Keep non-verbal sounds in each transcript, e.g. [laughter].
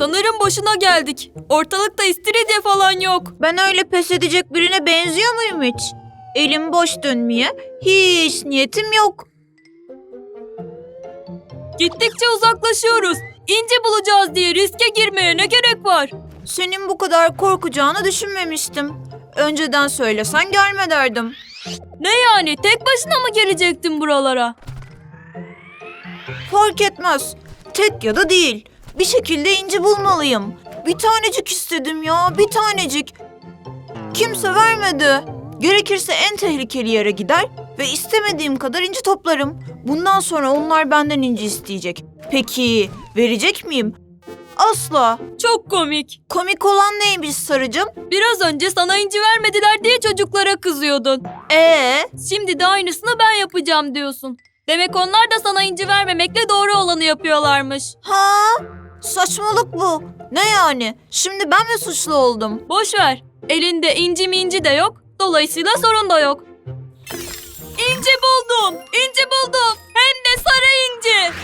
Sanırım boşuna geldik. Ortalıkta istiridye falan yok. Ben öyle pes edecek birine benziyor muyum hiç? Elim boş dönmeye hiç niyetim yok. Gittikçe uzaklaşıyoruz. İnci bulacağız diye riske girmeye ne gerek var? Senin bu kadar korkacağını düşünmemiştim. Önceden söylesen gelme derdim. Ne yani tek başına mı gelecektin buralara? Fark etmez. Tek ya da değil. Bir şekilde inci bulmalıyım. Bir tanecik istedim ya, bir tanecik. Kimse vermedi. Gerekirse en tehlikeli yere gider ve istemediğim kadar inci toplarım. Bundan sonra onlar benden inci isteyecek. Peki verecek miyim? Asla. Çok komik. Komik olan neymiş sarıcım? Biraz önce sana inci vermediler diye çocuklara kızıyordun. Ee, Şimdi de aynısını ben yapacağım diyorsun. Demek onlar da sana inci vermemekle doğru olanı yapıyorlarmış. ha? Saçmalık bu. Ne yani? Şimdi ben mi suçlu oldum? Boş ver. Elinde inci minci de yok. Dolayısıyla sorun da yok. İnci buldum. İnci buldum. Hem de sarı inci.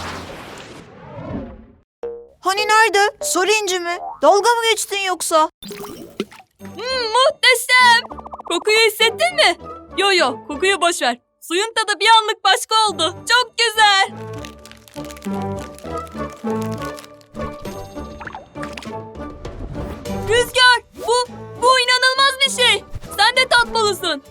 Hani nerede? Sarı inci mi? Dalga mı geçtin yoksa? Hmm, muhteşem. Kokuyu hissettin mi? Yo yo kokuyu boş ver. Suyun tadı bir anlık başka oldu. Çok güzel. Rüzgar bu, bu inanılmaz bir şey. Sen de tatmalısın.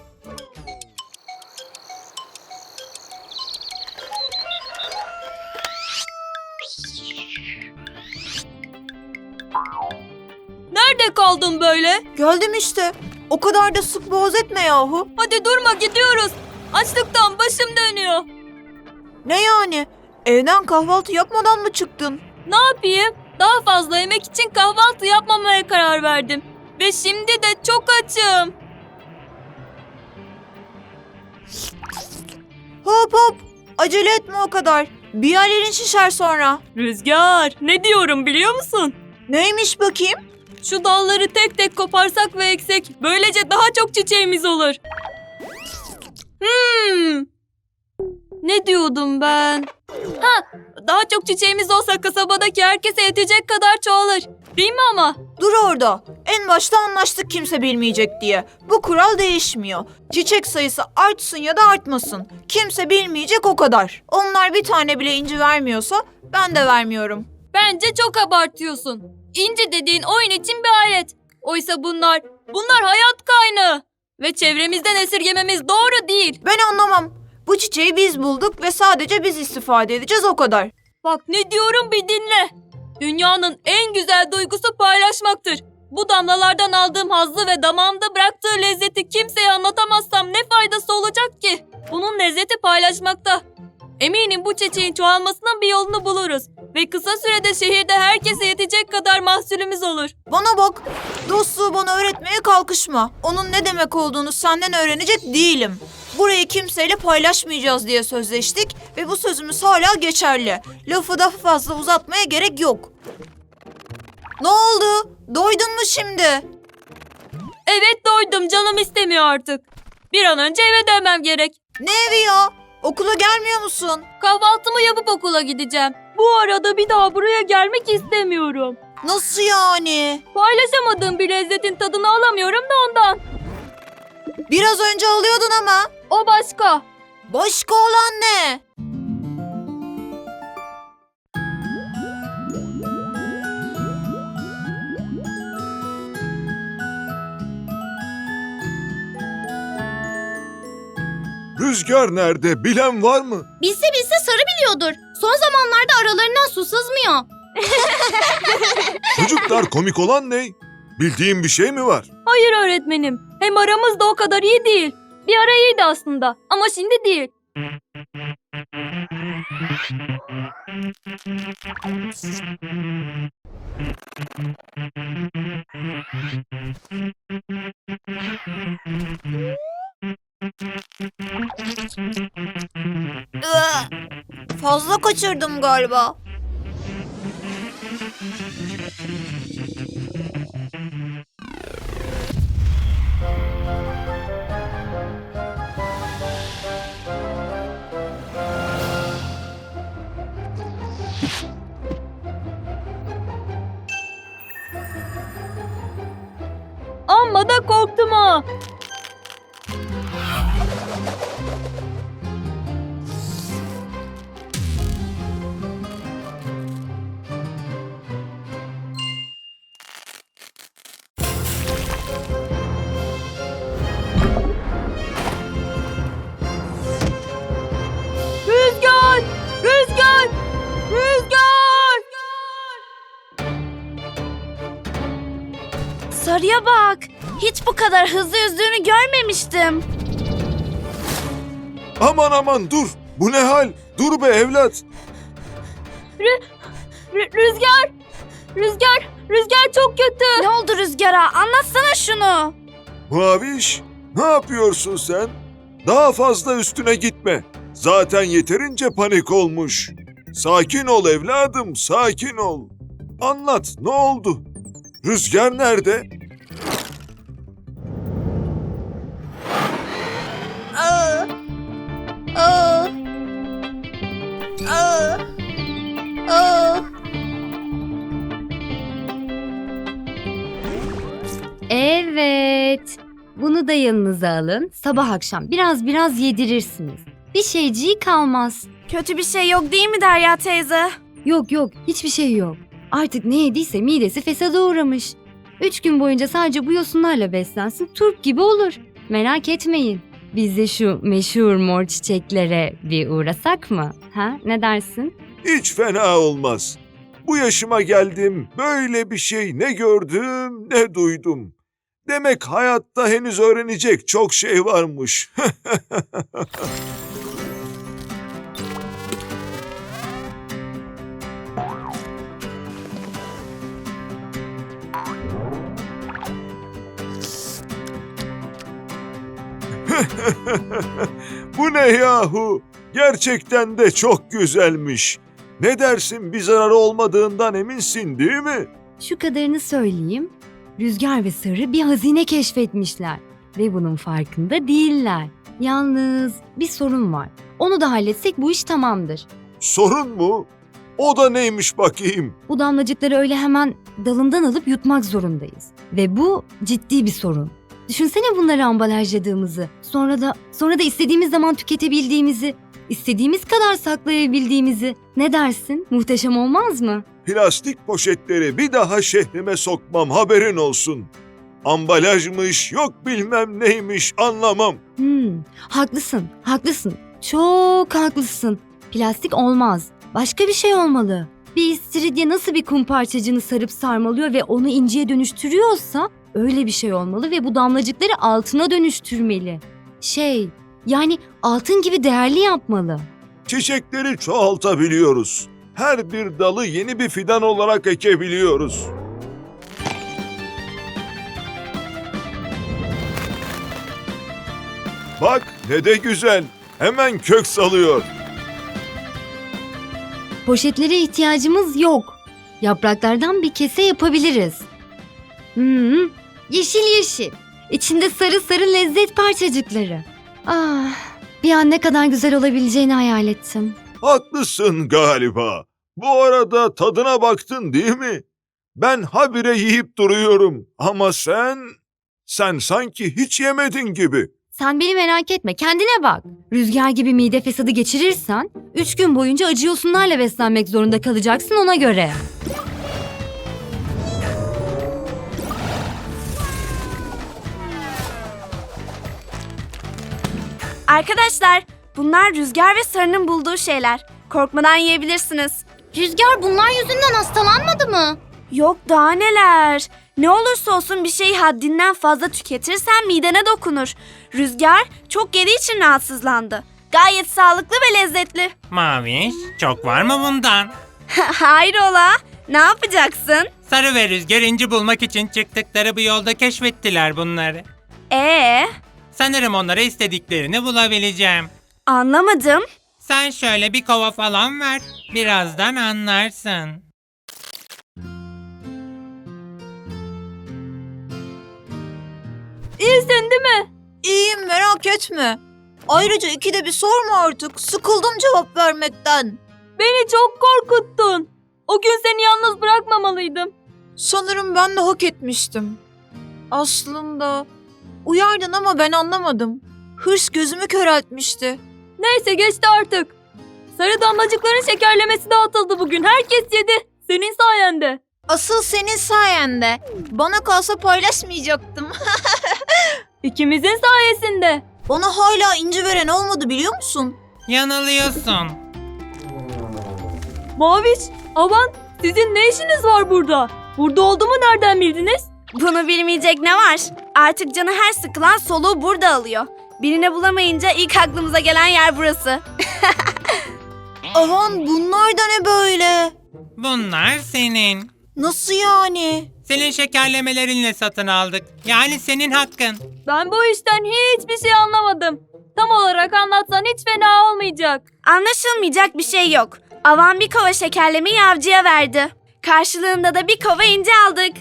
Nerede kaldın böyle? Geldim işte. O kadar da sık boğaz etme yahu. Hadi durma gidiyoruz. Açlıktan başım dönüyor. Ne yani? Evden kahvaltı yapmadan mı çıktın? Ne yapayım? Daha fazla yemek için kahvaltı yapmamaya karar verdim. Ve şimdi de çok açım. Hop hop. Acele etme o kadar. Bir yerlerin şişer sonra. Rüzgar, ne diyorum biliyor musun? Neymiş bakayım? Şu dalları tek tek koparsak ve eksek, böylece daha çok çiçeğimiz olur. Hmm. Ne diyordum ben? Ha, daha çok çiçeğimiz olsa kasabadaki herkese yetecek kadar çoğalır. Değil mi ama? Dur orada. En başta anlaştık kimse bilmeyecek diye. Bu kural değişmiyor. Çiçek sayısı artsın ya da artmasın. Kimse bilmeyecek o kadar. Onlar bir tane bile inci vermiyorsa ben de vermiyorum. Bence çok abartıyorsun. İnci dediğin oyun için bir alet. Oysa bunlar, bunlar hayat kaynağı. Ve çevremizden esirgememiz doğru değil. Ben anlamam. Bu çiçeği biz bulduk ve sadece biz istifade edeceğiz o kadar. Bak ne diyorum bir dinle. Dünyanın en güzel duygusu paylaşmaktır. Bu damlalardan aldığım hazzı ve damağımda bıraktığı lezzeti kimseye anlatamazsam ne faydası olacak ki? Bunun lezzeti paylaşmakta. Eminim bu çiçeğin çoğalmasının bir yolunu buluruz. Ve kısa sürede şehirde herkese yetecek kadar mahsulümüz olur. Bana bak. Dostluğu bana öğretmeye kalkışma. Onun ne demek olduğunu senden öğrenecek değilim. Burayı kimseyle paylaşmayacağız diye sözleştik ve bu sözümüz hala geçerli. Lafı daha fazla uzatmaya gerek yok. Ne oldu? Doydun mu şimdi? Evet doydum canım istemiyor artık. Bir an önce eve dönmem gerek. Ne evi ya? Okula gelmiyor musun? Kahvaltımı yapıp okula gideceğim. Bu arada bir daha buraya gelmek istemiyorum. Nasıl yani? Paylaşamadığım bir lezzetin tadını alamıyorum da ondan. Biraz önce alıyordun ama. O başka. Başka olan ne? Rüzgar nerede? Bilen var mı? Bilse bilse sarı biliyordur. Son zamanlarda aralarından su sızmıyor. [laughs] Çocuklar komik olan ne? Bildiğin bir şey mi var? Hayır öğretmenim. Hem aramız da o kadar iyi değil. Bir ara iyiydi aslında ama şimdi değil. Iı, Fazla kaçırdım galiba. Amma da korktum ha. Sarıya bak. Hiç bu kadar hızlı yüzdüğünü görmemiştim. Aman aman dur. Bu ne hal? Dur be evlat. Rü- rüzgar! Rüzgar! Rüzgar çok kötü. Ne oldu Rüzgar'a? Anlatsana şunu. Maviş, ne yapıyorsun sen? Daha fazla üstüne gitme. Zaten yeterince panik olmuş. Sakin ol evladım, sakin ol. Anlat, ne oldu? Rüzgar nerede? Bunu da yanınıza alın. Sabah akşam biraz biraz yedirirsiniz. Bir şeyciği kalmaz. Kötü bir şey yok değil mi Derya teyze? Yok yok hiçbir şey yok. Artık ne yediyse midesi fesada uğramış. Üç gün boyunca sadece bu yosunlarla beslensin turp gibi olur. Merak etmeyin. Biz de şu meşhur mor çiçeklere bir uğrasak mı? Ha ne dersin? Hiç fena olmaz. Bu yaşıma geldim, böyle bir şey ne gördüm ne duydum. Demek hayatta henüz öğrenecek çok şey varmış. [laughs] Bu ne yahu? Gerçekten de çok güzelmiş. Ne dersin bir zararı olmadığından eminsin değil mi? Şu kadarını söyleyeyim. Rüzgar ve Sarı bir hazine keşfetmişler ve bunun farkında değiller. Yalnız bir sorun var. Onu da halletsek bu iş tamamdır. Sorun mu? O da neymiş bakayım? Bu damlacıkları öyle hemen dalından alıp yutmak zorundayız. Ve bu ciddi bir sorun. Düşünsene bunları ambalajladığımızı, sonra da sonra da istediğimiz zaman tüketebildiğimizi, istediğimiz kadar saklayabildiğimizi. Ne dersin? Muhteşem olmaz mı? Plastik poşetleri bir daha şehrime sokmam haberin olsun. Ambalajmış yok bilmem neymiş anlamam. Hmm, haklısın, haklısın. Çok haklısın. Plastik olmaz. Başka bir şey olmalı. Bir istiridye nasıl bir kum parçacığını sarıp sarmalıyor ve onu inceye dönüştürüyorsa öyle bir şey olmalı ve bu damlacıkları altına dönüştürmeli. Şey, yani altın gibi değerli yapmalı. Çiçekleri çoğaltabiliyoruz. Her bir dalı yeni bir fidan olarak ekebiliyoruz. Bak ne de güzel. Hemen kök salıyor. Poşetlere ihtiyacımız yok. Yapraklardan bir kese yapabiliriz. Hmm, yeşil yeşil. İçinde sarı sarı lezzet parçacıkları. Ah, bir an ne kadar güzel olabileceğini hayal ettim. Haklısın galiba. Bu arada tadına baktın değil mi? Ben habire yiyip duruyorum ama sen... Sen sanki hiç yemedin gibi. Sen beni merak etme, kendine bak. Rüzgar gibi mide fesadı geçirirsen, üç gün boyunca acı yosunlarla beslenmek zorunda kalacaksın ona göre. Arkadaşlar bunlar Rüzgar ve Sarı'nın bulduğu şeyler. Korkmadan yiyebilirsiniz. Rüzgar bunlar yüzünden hastalanmadı mı? Yok daha neler. Ne olursa olsun bir şeyi haddinden fazla tüketirsen midene dokunur. Rüzgar çok yediği için rahatsızlandı. Gayet sağlıklı ve lezzetli. [laughs] Maviş, çok var mı bundan? Hayrola? Ne yapacaksın? Sarı ve Rüzgar inci bulmak için çıktıkları bu yolda keşfettiler bunları. Ee, Sanırım onlara istediklerini bulabileceğim. Anlamadım. Sen şöyle bir kova falan ver. Birazdan anlarsın. İyisin değil mi? İyiyim merak etme. Ayrıca ikide bir sorma artık. Sıkıldım cevap vermekten. Beni çok korkuttun. O gün seni yalnız bırakmamalıydım. Sanırım ben de hak etmiştim. Aslında uyardın ama ben anlamadım. Hırs gözümü köreltmişti. Neyse geçti artık. Sarı damlacıkların şekerlemesi dağıtıldı bugün. Herkes yedi. Senin sayende. Asıl senin sayende. Bana kalsa paylaşmayacaktım. [laughs] İkimizin sayesinde. Bana hala inci veren olmadı biliyor musun? Yanılıyorsun. Maviş, Avan sizin ne işiniz var burada? Burada olduğumu nereden bildiniz? Bunu bilmeyecek ne var? Artık canı her sıkılan soluğu burada alıyor. Birini bulamayınca ilk aklımıza gelen yer burası. [laughs] Aman bunlar da ne böyle? Bunlar senin. Nasıl yani? Senin şekerlemelerinle satın aldık. Yani senin hakkın. Ben bu işten hiçbir şey anlamadım. Tam olarak anlatsan hiç fena olmayacak. Anlaşılmayacak bir şey yok. Avan bir kova şekerlemeyi avcıya verdi. Karşılığında da bir kova inci aldık.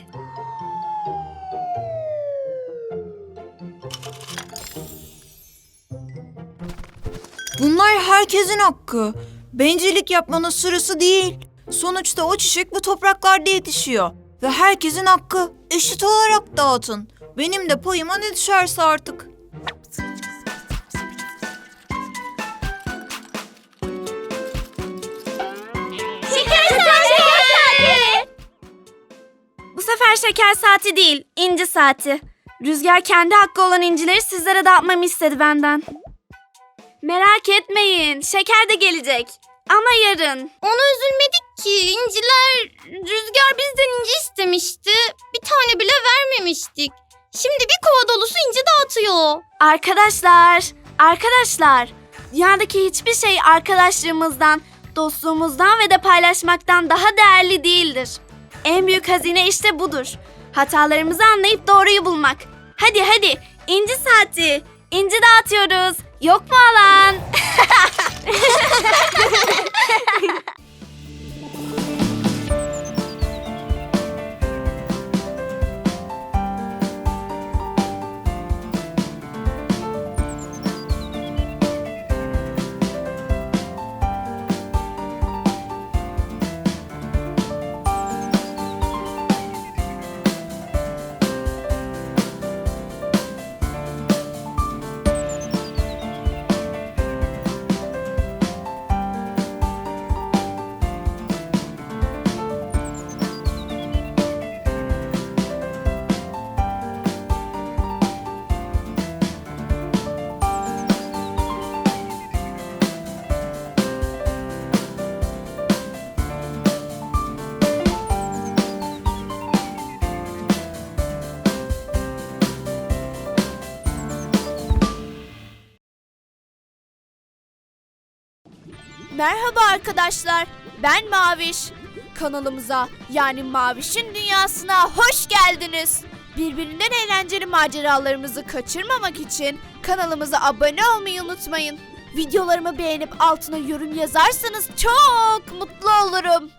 Bunlar herkesin hakkı. Bencillik yapmanın sırası değil. Sonuçta o çiçek bu topraklarda yetişiyor. Ve herkesin hakkı. Eşit olarak dağıtın. Benim de payıma ne düşerse artık. Bu sefer şeker saati değil, inci saati. Rüzgar kendi hakkı olan incileri sizlere dağıtmamı istedi benden. Merak etmeyin, şeker de gelecek. Ama yarın. Ona üzülmedik ki. İnciler Rüzgar bizden inci istemişti. Bir tane bile vermemiştik. Şimdi bir kova dolusu inci dağıtıyor. Arkadaşlar, arkadaşlar. Dünyadaki hiçbir şey arkadaşlığımızdan, dostluğumuzdan ve de paylaşmaktan daha değerli değildir. En büyük hazine işte budur. Hatalarımızı anlayıp doğruyu bulmak. Hadi hadi, inci saati. İnci dağıtıyoruz. Yok mu alan? [laughs] Merhaba arkadaşlar, ben Maviş. Kanalımıza yani Maviş'in dünyasına hoş geldiniz. Birbirinden eğlenceli maceralarımızı kaçırmamak için kanalımıza abone olmayı unutmayın. Videolarımı beğenip altına yorum yazarsanız çok mutlu olurum.